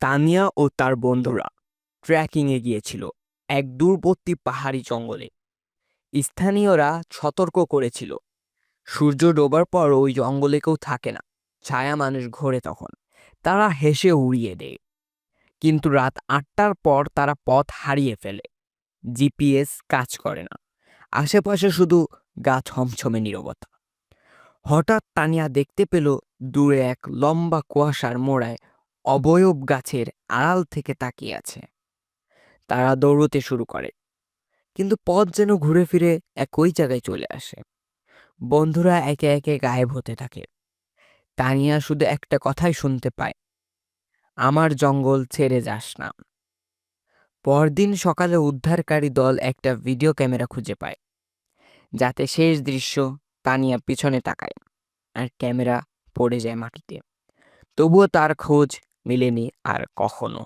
তানিয়া ও তার বন্ধুরা ট্রেকিংয়ে গিয়েছিল এক দূরবর্তী পাহাড়ি জঙ্গলে। স্থানীয়রা সতর্ক করেছিল, সূর্য ডোবার পর ওই জঙ্গলে কেউ থাকে না, ছায়া মানুষ ঘোরে তখন, তারা হেসে উড়িয়ে দেয়। কিন্তু রাত আটটার পর তারা পথ হারিয়ে ফেলে, জিপিএস কাজ করে না, আশেপাশে শুধু গা ছমছমে নীরবতা। হঠাৎ তানিয়া দেখতে পেল দূরে এক লম্বা কুয়াশার মোড়ায় অবয়ব গাছের আড়াল থেকে তাকিয়ে আছে। তারা দৌড়তে শুরু করে, কিন্তু পথ যেন ঘুরে ফিরে একই জায়গায় চলে আসে। বন্ধুরা একে একে গায়েব হতে থাকে। তানিয়া শুধু একটা কথাই শুনতে পায়, আমার জঙ্গল ছেড়ে যাস না। পরদিন সকালে উদ্ধারকারী দল একটা ভিডিও ক্যামেরা খুঁজে পায়, যাতে শেষ দৃশ্য তানিয়া পিছনে তাকায়, আর ক্যামেরা পড়ে যায় মাটিতে। তবুও তার খোঁজ মেলেনি আর কখনো।